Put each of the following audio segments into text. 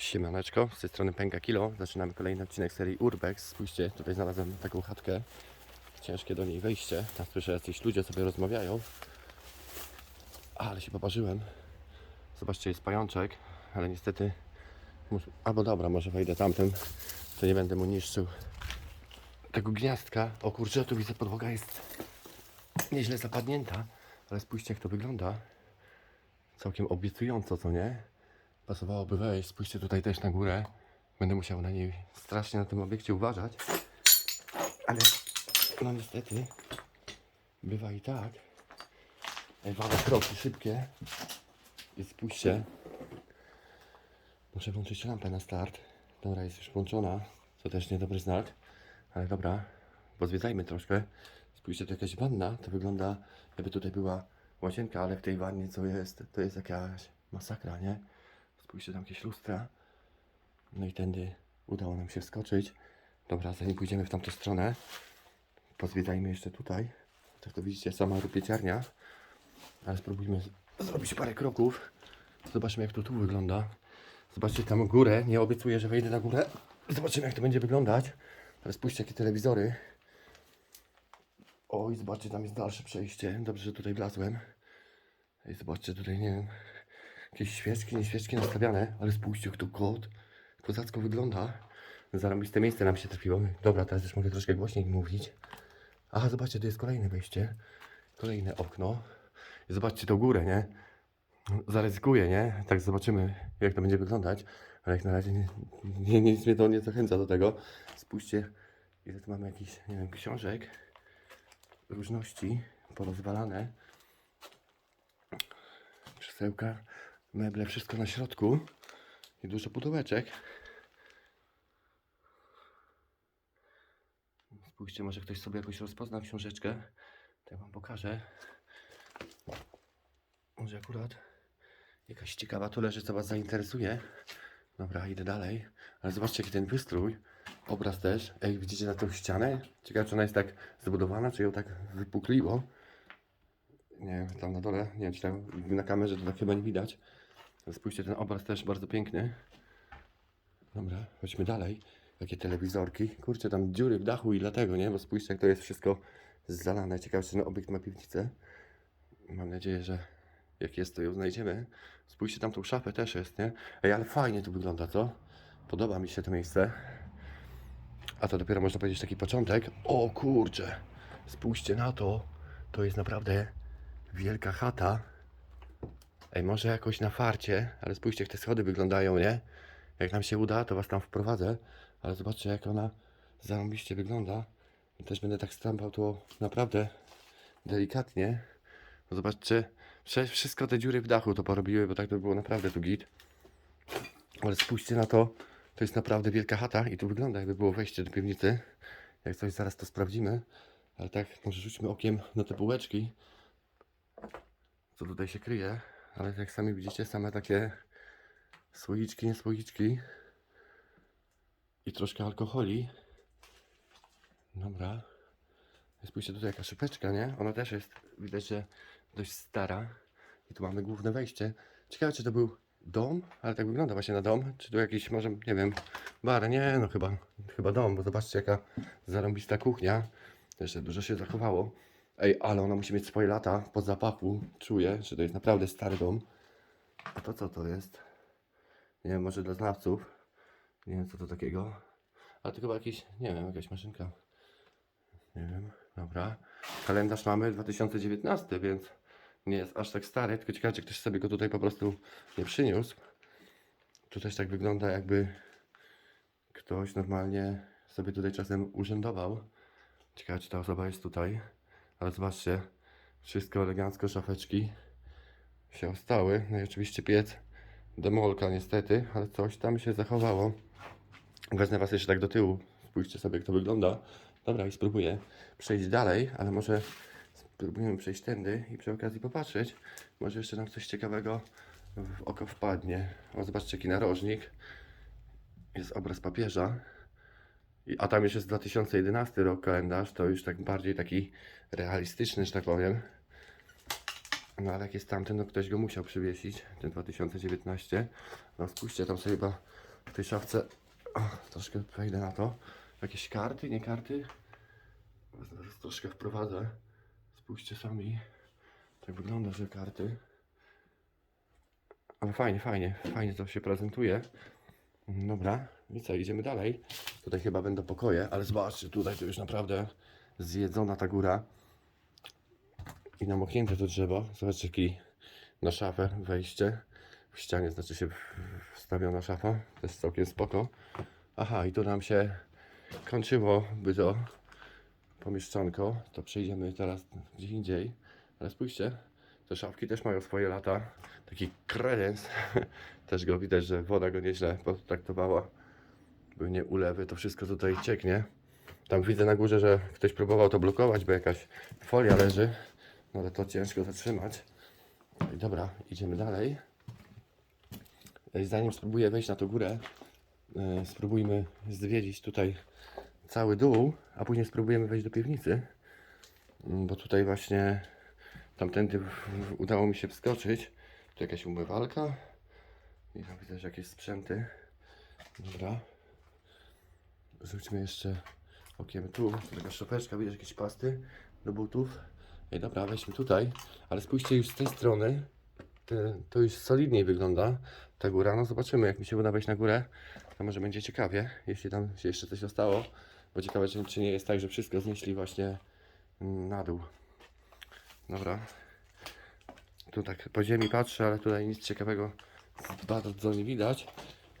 Siemaneczko, z tej strony Pęka Kilo. Zaczynamy kolejny odcinek serii Urbex. Spójrzcie, tutaj znalazłem taką chatkę. Ciężkie do niej wejście. Tam słyszę, jacyś ludzie sobie rozmawiają. Ale się poparzyłem. Zobaczcie, jest pajączek, ale niestety... Albo dobra, może wejdę tamtym, to nie będę mu niszczył tego gniazdka. O kurczę, tu widzę, podłoga jest nieźle zapadnięta, ale spójrzcie, jak to wygląda. Całkiem obiecująco, co nie? Pasowałoby wejść. Spójrzcie tutaj też na górę. Będę musiał na niej strasznie na tym obiekcie uważać. Ale no niestety bywa i tak. Ewa, kroki szybkie. I spójrzcie. Muszę włączyć lampę na start. Dobra, jest już włączona. To też niedobry znak. Ale dobra, pozwiedzajmy troszkę. Spójrzcie, to jakaś wanna. To wygląda jakby tutaj była łazienka, ale w tej wannie co jest, to jest jakaś masakra, nie? Spójrzcie, tam jakieś lustra. No i tędy udało nam się wskoczyć. Dobra, zanim pójdziemy w tamtą stronę, pozwiedzajmy jeszcze tutaj. Tak to widzicie, sama rupieciarnia. Ale spróbujmy zrobić parę kroków. Zobaczmy, jak to tu wygląda. Zobaczcie tam górę. Nie obiecuję, że wejdę na górę. Zobaczymy, jak to będzie wyglądać. Ale spójrzcie, jakie telewizory. Oj, zobaczcie, tam jest dalsze przejście. Dobrze, że tutaj wlazłem. Ej, zobaczcie, tutaj nie wiem. Jakieś świeczki, nie świeczki nastawiane, ale spójrzcie, jak to kot. Kozacko wygląda. Zarobiste miejsce nam się trafiło. Dobra, teraz już mogę troszkę głośniej mówić. Aha, zobaczcie, tu jest kolejne wejście. Kolejne okno. I zobaczcie tą górę, nie? Zaryzykuję, nie? Tak zobaczymy, jak to będzie wyglądać. Ale jak na razie nie, nie, nic mnie to nie zachęca do tego. Spójrzcie, ile tu mamy jakichś, nie wiem, książek. Różności porozwalane. Krzesełka, meble, wszystko na środku. I dużo pudełeczek. Spójrzcie, może ktoś sobie jakoś rozpozna książeczkę. To ja wam pokażę. Może akurat jakaś ciekawa tu leży, co was zainteresuje. Dobra, idę dalej. Ale zobaczcie, jaki ten wystrój. Obraz też. Ej, widzicie na tą ścianę? Ciekawe, czy ona jest tak zbudowana, czy ją tak wypukliło. Nie tam na dole, nie wiem, czy tam na kamerze to tak chyba nie widać. Spójrzcie, ten obraz też bardzo piękny. Dobra, chodźmy dalej. Jakie telewizorki. Kurczę, tam dziury w dachu i dlatego, nie? Bo spójrzcie, jak to jest wszystko zalane. Ciekawe, czy ten obiekt ma piwnicę. Mam nadzieję, że jak jest, to ją znajdziemy. Spójrzcie, tam tą szafę też jest, nie? Ej, ale fajnie tu wygląda, co? Podoba mi się to miejsce. A to dopiero można powiedzieć taki początek. O kurczę, spójrzcie na to. To jest naprawdę wielka chata. Ej, może jakoś na farcie, ale spójrzcie, jak te schody wyglądają, nie? Jak nam się uda, to was tam wprowadzę. Ale zobaczcie, jak ona zarąbiście wygląda. Też będę tak stampał to naprawdę delikatnie. Bo Zobaczcie, wszystko te dziury w dachu to porobiły, bo tak to było naprawdę tu git. Ale spójrzcie na to, to jest naprawdę wielka chata i tu wygląda jakby było wejście do piwnicy. Jak coś zaraz to sprawdzimy. Ale tak, może rzućmy okiem na te półeczki. Co tutaj się kryje. Ale jak sami widzicie, same takie słoiczki, nie słoiczki. I troszkę alkoholi. Dobra. Spójrzcie tutaj jaka szybeczka, nie? Ona też jest, widać, że dość stara. I tu mamy główne wejście. Ciekawe, czy to był dom, ale tak wygląda właśnie na dom. Czy tu jakiś, może, nie wiem, bar? Nie, no chyba, chyba dom, bo zobaczcie jaka zarąbista kuchnia. Jeszcze dużo się zachowało. Ej, ale ona musi mieć swoje lata po zapachu. Czuję, że to jest naprawdę stary dom. A to co to jest? Nie wiem, może dla znawców. Nie wiem, co to takiego. Ale to chyba jakiś, nie wiem, jakaś maszynka. Nie wiem, dobra. Kalendarz mamy 2019, więc nie jest aż tak stary, tylko ciekawe, czy ktoś sobie go tutaj po prostu nie przyniósł. Tu też tak wygląda, jakby ktoś normalnie sobie tutaj czasem urzędował. Ciekawe, czy ta osoba jest tutaj. Ale zobaczcie, wszystko elegancko, szafeczki się ostały. No i oczywiście piec, demolka niestety, ale coś tam się zachowało. Wezmę Was jeszcze tak do tyłu. Spójrzcie sobie, jak to wygląda. Dobra, i spróbuję przejść dalej, ale może spróbujemy przejść tędy i przy okazji popatrzeć. Może jeszcze nam coś ciekawego w oko wpadnie. O, zobaczcie, jaki narożnik. Jest obraz papieża. A tam już jest 2011 rok kalendarz, to już tak bardziej taki realistyczny, że tak powiem. No ale jak jest tamten, no ktoś go musiał przywiesić, ten 2019. No spójrzcie, tam sobie chyba w tej szafce o, troszkę wejdę na to. Jakieś karty, nie karty? Zaraz troszkę wprowadzę. Spójrzcie sami. Tak wygląda, że karty. Ale fajnie, fajnie, fajnie to się prezentuje. Dobra, i co, idziemy dalej. Tutaj chyba będą pokoje, ale zobaczcie, tutaj to już naprawdę zjedzona ta góra. I namoknięte to drzewo. Zobaczcie, jaki na szafę wejście. W ścianie znaczy się wstawiona szafa. To jest całkiem spoko. Aha, i tu nam się kończyło by to pomieszczonko. To przejdziemy teraz gdzie indziej. Ale spójrzcie, te szafki też mają swoje lata. Taki kredens. Też go widać, że woda go nieźle potraktowała. Były nie ulewy, to wszystko tutaj cieknie. Tam widzę na górze, że ktoś próbował to blokować, bo jakaś folia leży. No ale to ciężko zatrzymać. I dobra, idziemy dalej. Zanim spróbuję wejść na tą górę, e, spróbujmy zwiedzić tutaj cały dół, a później spróbujemy wejść do piwnicy. Bo tutaj właśnie tamtędy udało mi się wskoczyć. Tu jakaś umywalka. I tam że jakieś sprzęty. Dobra. Rzućmy jeszcze okiem tu. Taka szopeczka, widać jakieś pasty do butów. Ej, dobra, weźmy tutaj. Ale spójrzcie już z tej strony. To już solidniej wygląda ta góra. No zobaczymy, jak mi się uda wejść na górę. To może będzie ciekawie, jeśli tam się jeszcze coś zostało. Bo ciekawe, czy, czy nie jest tak, że wszystko znieśli właśnie na dół. Dobra. Tu tak po ziemi patrzę, ale tutaj nic ciekawego bardzo nie widać.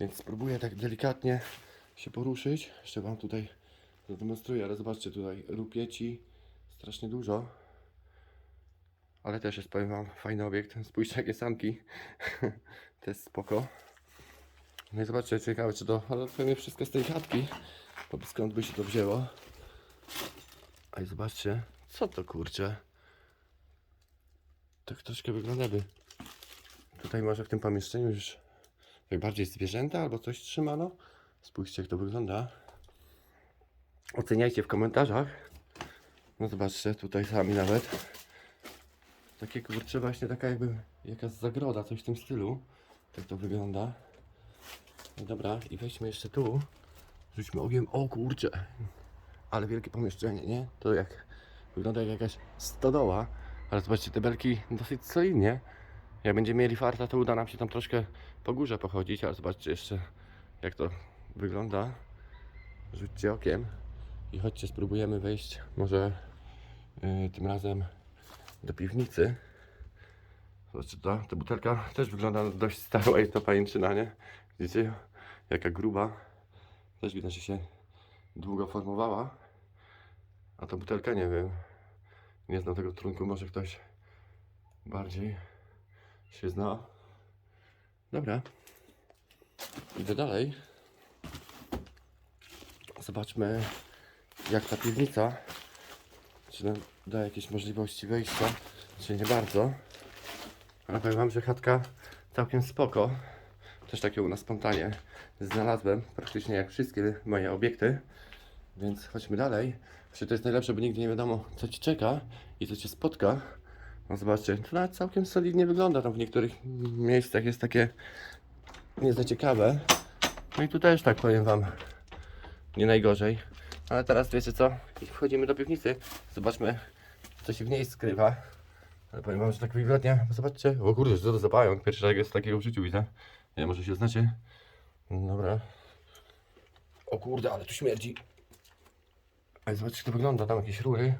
Więc spróbuję tak delikatnie się poruszyć. Jeszcze Wam tutaj zademonstruję, ale zobaczcie tutaj rupieci strasznie dużo. Ale też jest, powiem Wam, fajny obiekt. Spójrzcie jakie sanki. to jest spoko. No i zobaczcie, ciekawe czy to, ale pewnie wszystko z tej chatki. Bo skąd by się to wzięło. A i zobaczcie, co to kurczę. Tak troszkę wygląda by. Tutaj może w tym pomieszczeniu już najbardziej zwierzęta albo coś trzymano. Spójrzcie jak to wygląda. Oceniajcie w komentarzach. No zobaczcie, tutaj sami nawet. Takie kurczę właśnie taka jakby jakaś zagroda, coś w tym stylu. Tak to wygląda. No dobra, i weźmy jeszcze tu. Rzućmy ogniem. O kurczę. Ale wielkie pomieszczenie, nie? To jak wygląda jak jakaś stodoła. Ale zobaczcie, te belki dosyć solidnie. Jak będziemy mieli farta, to uda nam się tam troszkę po górze pochodzić, ale zobaczcie jeszcze jak to wygląda. Rzućcie okiem i chodźcie, spróbujemy wejść może yy, tym razem do piwnicy. Zobaczcie, ta, ta butelka też wygląda dość staro, jest to pajęczyna, nie? Widzicie, jaka gruba. Też widać, że się długo formowała. A ta butelka nie wiem. Nie znam tego trunku, może ktoś bardziej się zna. Dobra. Idę dalej. Zobaczmy, jak ta piwnica. Czy nam da jakieś możliwości wejścia, czy nie bardzo. Ale powiem wam, że chatka całkiem spoko. Też takie u nas spontanie znalazłem, praktycznie jak wszystkie moje obiekty. Więc chodźmy dalej. Właśnie to jest najlepsze, bo nigdy nie wiadomo, co ci czeka i co cię spotka. No zobaczcie, to nawet całkiem solidnie wygląda. Tam w niektórych miejscach jest takie nie ciekawe. No i tu też tak powiem wam, nie najgorzej. Ale teraz wiecie co? Wchodzimy do piwnicy. Zobaczmy, co się w niej skrywa. Ale powiem wam, że tak wygodnie. Zobaczcie. O kurde, co to za pająk. Pierwszy raz jest takiego w życiu widzę. Nie, może się znacie. Dobra. O kurde, ale tu śmierdzi. Ale zobaczcie, jak to wygląda. Tam jakieś rury,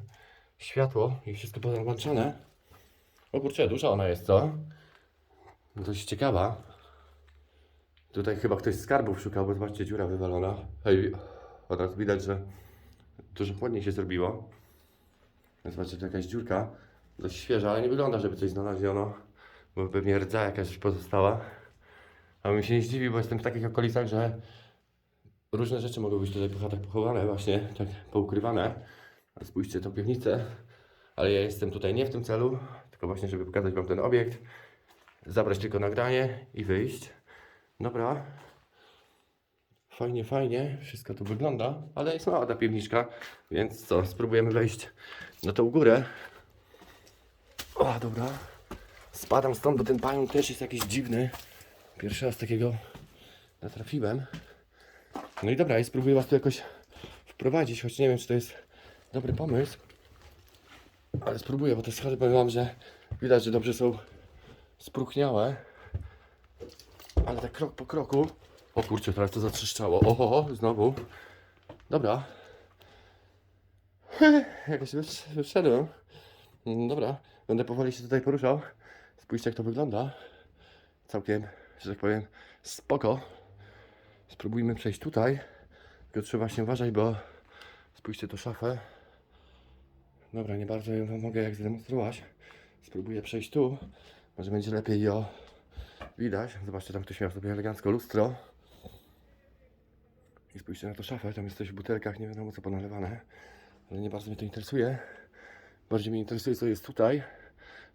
światło i wszystko podłączone. O kurczę, duża ona jest, co? Dość ciekawa. Tutaj chyba ktoś skarbów szukał, bo zobaczcie, dziura wywalona. Hej, od razu widać, że dużo chłodniej się zrobiło. Zobaczcie, tu jakaś dziurka. Dość świeża, ale nie wygląda, żeby coś znaleziono. Bo pewnie rdza jakaś pozostała. A bym się nie zdziwi, bo jestem w takich okolicach, że różne rzeczy mogą być tutaj chatach pochowane, właśnie tak poukrywane. Spójrzcie tą piwnicę. Ale ja jestem tutaj nie w tym celu, tylko właśnie, żeby pokazać Wam ten obiekt, zabrać tylko nagranie i wyjść. Dobra. Fajnie, fajnie, wszystko tu wygląda, ale jest mała ta piwniczka, więc co, spróbujemy wejść na tą górę. O, dobra. Spadam stąd, bo ten pająk też jest jakiś dziwny. Pierwszy raz takiego natrafiłem. No i dobra, i spróbuję was tu jakoś wprowadzić, choć nie wiem, czy to jest dobry pomysł. Ale spróbuję, bo te schody powiem wam, że widać, że dobrze są spróchniałe. Ale tak krok po kroku. O kurczę, teraz to zatrzeszczało. Oho, znowu. Dobra. Jakoś wysz- wyszedłem. Mm, Dobra, będę powoli się tutaj poruszał. Spójrzcie jak to wygląda. Całkiem, że tak powiem, spoko. Spróbujmy przejść tutaj. Tylko trzeba się uważać, bo spójrzcie to szafę. Dobra, nie bardzo ją mogę jak zdemonstrować. Spróbuję przejść tu. Może będzie lepiej ją widać. Zobaczcie, tam ktoś miał sobie elegancko lustro. I spójrzcie na to szafę. Tam jest coś w butelkach, nie wiadomo co ponalewane. Ale nie bardzo mnie to interesuje. Bardziej mnie interesuje, co jest tutaj.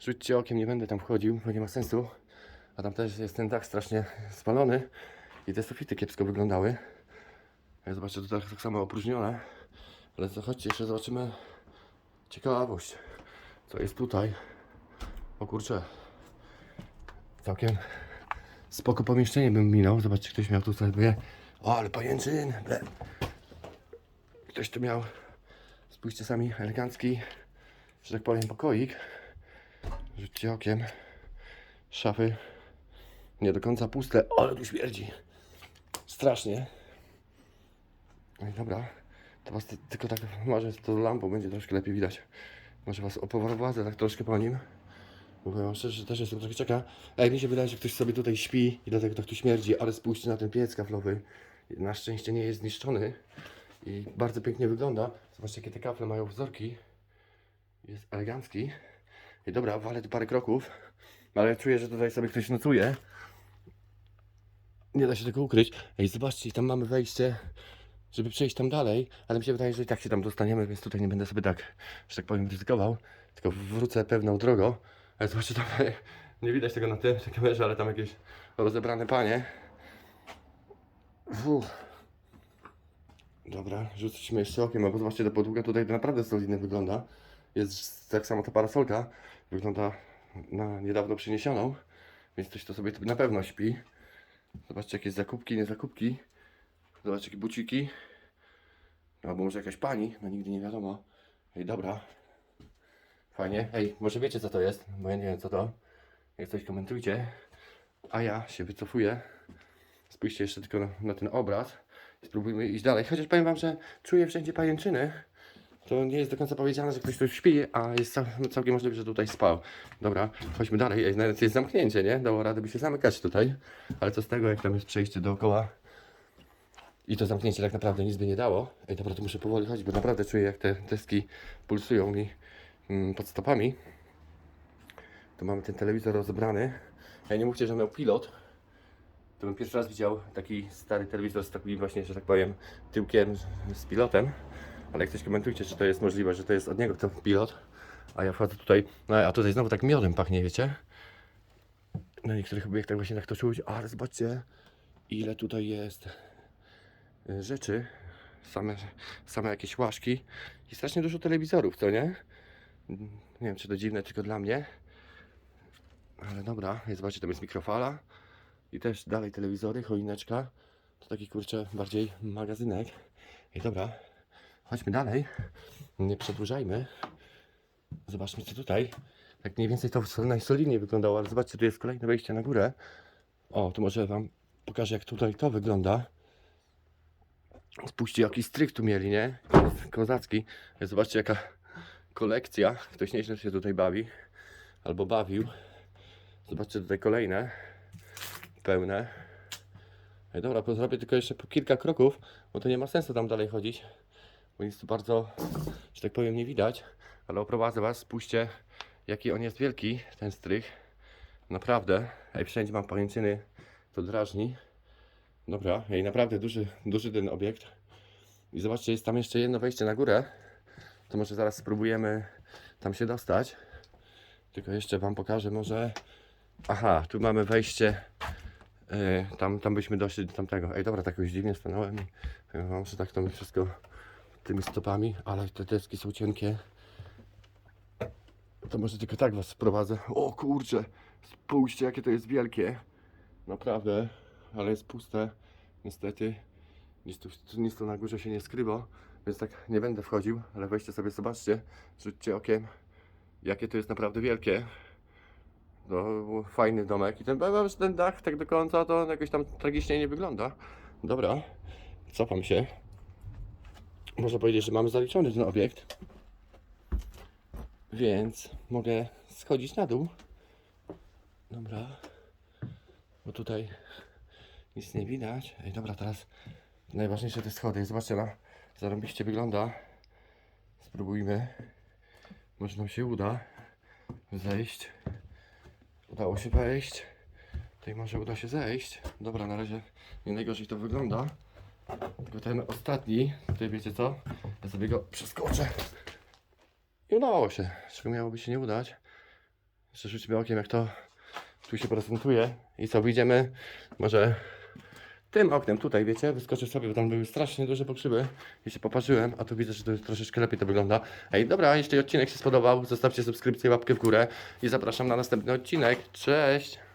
Rzućcie okiem, nie będę tam wchodził, bo nie ma sensu. A tam też jest ten dach strasznie spalony. I te sufity kiepsko wyglądały. Jak zobaczcie, to tak, samo opróżnione. Ale to chodźcie, jeszcze zobaczymy ciekawość. Co jest tutaj? O kurczę. Całkiem spoko pomieszczenie bym minął. Zobaczcie, ktoś miał tu sobie. O, ale pajęczyn! Ble. Ktoś tu miał. Spójrzcie sami, elegancki, że tak powiem, pokoik. Rzućcie okiem. Szafy nie do końca puste, ale tu śmierdzi. Strasznie. No i dobra. To was ty- tylko tak, może z tą lampą będzie troszkę lepiej widać. Może was opoprowadzę tak troszkę po nim. Mówię wam szczerze, że też jestem trochę ciekaw. Ej, mi się wydaje, że ktoś sobie tutaj śpi i dlatego tak tu śmierdzi, ale spójrzcie na ten piec kaflowy. Na szczęście nie jest zniszczony i bardzo pięknie wygląda. Zobaczcie, jakie te kafle mają wzorki. Jest elegancki. I dobra, walę parę kroków, ale czuję, że tutaj sobie ktoś nocuje. Nie da się tego ukryć. Ej, zobaczcie, tam mamy wejście, żeby przejść tam dalej, ale mi się wydaje, że i tak się tam dostaniemy, więc tutaj nie będę sobie tak, że tak powiem, ryzykował. Tylko wrócę pewną drogą. Ale zobaczcie, tam nie widać tego na tym, na kamerze, ale tam jakieś rozebrane panie. Dobra, rzućmy jeszcze okiem, bo zobaczcie, ta podłoga tutaj naprawdę solidnie wygląda. Jest tak samo ta parasolka, wygląda na niedawno przyniesioną, więc ktoś to sobie na pewno śpi. Zobaczcie, jakie zakupki, nie zakupki. Zobaczcie, jakie buciki. Albo może jakaś pani, no nigdy nie wiadomo. Ej, dobra. Fajnie. Ej, może wiecie co to jest, bo ja nie wiem co to. Jak coś komentujcie. A ja się wycofuję. Spójrzcie jeszcze tylko na, na ten obraz. Spróbujmy iść dalej. Chociaż powiem wam, że czuję wszędzie pajęczyny. To nie jest do końca powiedziane, że ktoś tu śpi, a jest cał, całkiem możliwe, że tutaj spał. Dobra, chodźmy dalej. Jest zamknięcie, nie? Dało radę by się zamykać tutaj. Ale co z tego, jak tam jest przejście dookoła i to zamknięcie tak naprawdę nic by nie dało. Ej, dobra, to muszę powoli chodzić, bo naprawdę czuję, jak te deski pulsują mi mm, pod stopami. Tu mamy ten telewizor rozebrany. Ej, nie mówcie, że miał pilot. To bym pierwszy raz widział taki stary telewizor z takim właśnie, że tak powiem, tyłkiem z pilotem. Ale jak coś komentujcie, czy to jest możliwe, że to jest od niego ten pilot. A ja wchodzę tutaj, no a tutaj znowu tak miodem pachnie, wiecie? Na niektórych obiektach właśnie tak to czuć, ale zobaczcie, ile tutaj jest y, rzeczy. Same, same jakieś łaszki i strasznie dużo telewizorów, co nie? Nie wiem, czy to dziwne tylko dla mnie. Ale dobra, jest, zobaczcie, tam jest mikrofala. I też dalej telewizory, choineczka. To taki kurczę bardziej magazynek. I dobra, chodźmy dalej. Nie przedłużajmy. Zobaczmy co tutaj. Tak mniej więcej to najsolidniej wyglądało, ale zobaczcie, tu jest kolejne wejście na górę. O, to może wam pokażę jak tutaj to wygląda. Spójrzcie jaki strych tu mieli, nie? Kozacki. Zobaczcie jaka kolekcja. Ktoś nieźle się tutaj bawi. Albo bawił. Zobaczcie tutaj kolejne pełne. Dobra, zrobię tylko jeszcze po kilka kroków, bo to nie ma sensu tam dalej chodzić, bo jest tu bardzo, że tak powiem, nie widać, ale oprowadzę Was, spójrzcie, jaki on jest wielki, ten strych. Naprawdę, ej, wszędzie mam pajęczyny, to drażni. Dobra, ej, naprawdę duży, duży ten obiekt. I zobaczcie, jest tam jeszcze jedno wejście na górę, to może zaraz spróbujemy tam się dostać. Tylko jeszcze Wam pokażę może... Aha, tu mamy wejście Yy, tam, tam byśmy doszli do tamtego. Ej, dobra, tak już dziwnie stanąłem wam, że tak to mi wszystko tymi stopami, ale te deski są cienkie. To może tylko tak was sprowadzę. O kurczę, spójrzcie jakie to jest wielkie. Naprawdę, ale jest puste. Niestety nic tu, nic tu na górze się nie skrywa, więc tak nie będę wchodził, ale weźcie sobie, zobaczcie, rzućcie okiem, jakie to jest naprawdę wielkie. No, fajny domek i ten, ten dach tak do końca to jakoś tam tragicznie nie wygląda. Dobra, cofam się. Można powiedzieć, że mamy zaliczony ten obiekt. Więc mogę schodzić na dół. Dobra. Bo tutaj nic nie widać. Ej, dobra, teraz najważniejsze te schody. Zobaczcie, na zarąbiście wygląda. Spróbujmy. Może nam się uda zejść. Udało się wejść. Tutaj może uda się zejść. Dobra, na razie nie najgorzej to wygląda. Tylko ten ostatni, tutaj wiecie co? Ja sobie go przeskoczę. I udało się. Czego miałoby się nie udać? Jeszcze rzućmy okiem, jak to tu się prezentuje. I co, wyjdziemy może tym oknem tutaj, wiecie? Wyskoczę sobie, bo tam były strasznie duże pokrzywy i się popatrzyłem, a tu widzę, że to troszeczkę lepiej to wygląda. Ej, dobra, jeśli odcinek się spodobał, zostawcie subskrypcję, łapkę w górę i zapraszam na następny odcinek. Cześć!